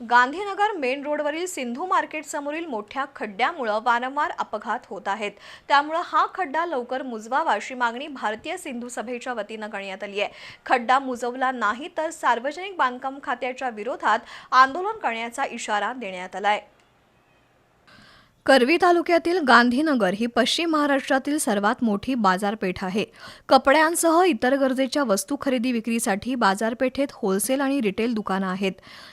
Gandhinagar main रोडवरील सिंधू मार्केटसमोरील मोठ्या खड्ड्यामुळं वारंवार अपघात होत आहेत. त्यामुळं हा खड्डा लवकर मुजवावा अशी मागणी भारतीय सिंधू सभेच्या वतीनं करण्यात आली आहे. खड्डा मुजवला नाही तर सार्वजनिक बांधकाम खात्याच्या विरोधात आंदोलन करण्याचा इशारा देण्यात आला आहे करवी तालुक्यातील गांधीनगर ही पश्चिम महाराष्ट्रातील सर्वात मोठी बाजारपेठ आहे. कपड्यांसह इतर गरजेच्या वस्तू खरेदी विक्रीसाठी बाजारपेठेत होलसेल आणि रिटेल दुकानं आहेत.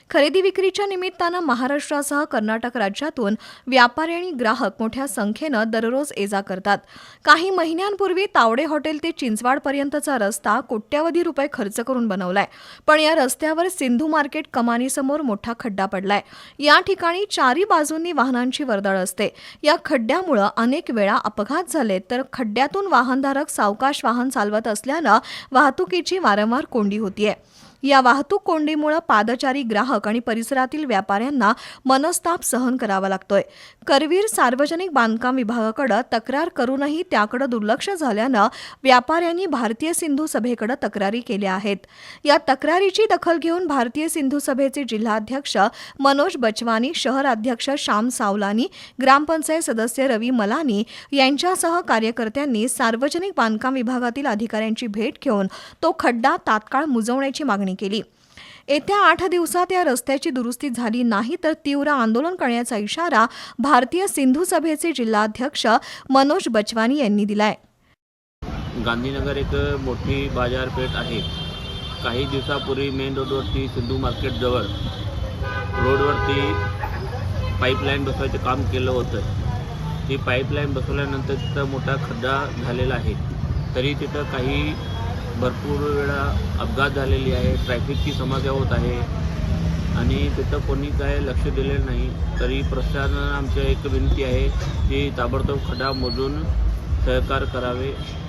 खरेदी विक्रीच्या निमित्तानं महाराष्ट्रासह कर्नाटक राज्यातून व्यापारी आणि ग्राहक मोठ्या संख्येनं दररोज ये जा करतात. काही महिन्यांपूर्वी तावडे हॉटेल ते चिंचवाडपर्यंतचा रस्ता कोट्यावधी रुपये खर्च करून बनवलाय. पण या रस्त्यावर सिंधू मार्केट कमानीसमोर मोठा खड्डा पडलाय. या ठिकाणी चारी बाजूंनी वाहनांची वर्दळ असते. या खड्ड्यामुळं अनेक वेळा अपघात झाले तर खड्ड्यातून वाहनधारक सावकाश वाहन चालवत असल्यानं वाहतुकीची वारंवार कोंडी होतीये. या वाहतूक कोंडीमुळे पादचारी ग्राहक आणि परिसरातील व्यापाऱ्यांना मनस्ताप सहन करावा लागतोय. करवीर सार्वजनिक बांधकाम विभागाकडे तक्रार करूनही त्याकडे दुर्लक्ष झाल्यानं व्यापाऱ्यांनी भारतीय सिंधू सभेकडे तक्रारी केल्या आहेत. या तक्रारीची दखल घेऊन भारतीय सिंधू सभेचे जिल्हाध्यक्ष मनोज बचवानी शहराध्यक्ष श्याम सावलानी ग्रामपंचायत सदस्य रवी मलानी यांच्यासह कार्यकर्त्यांनी सार्वजनिक बांधकाम विभागातील अधिकाऱ्यांची भेट घेऊन तो खड्डा तात्काळ मुजवण्याची मागणी केली. येत्या आठ दिवसात या रस्त्याची दुरुस्ती झाली नाही तर तीव्र आंदोलन करण्याचा इशारा भारतीय सिंधू सभेचे जिल्हाध्यक्ष मनोज बचवानी यांनी दिलाय. गांधीनगर एक मोठी बाजारपेठ आहे. काही दिवसापूर्वी मेन रोडवरती सिंधू मार्केटजवळ रोडवरती पाईपलाईन बसवायचं काम केलं होतं. ती पाईपलाईन बसवल्यानंतर तिथं मोठा खड्डा झालेला आहे. तरी तिथं काही भरपूर वेळा अपघात झालेली आहे ट्रॅफिकची समस्या होत आहे. आणि तिथं कोणी काय लक्ष दिलेलं नाही तरी प्रशासनानं आमच्या एक विनंती आहे की ताबडतोब खड्डा मोजून सहकार करावे.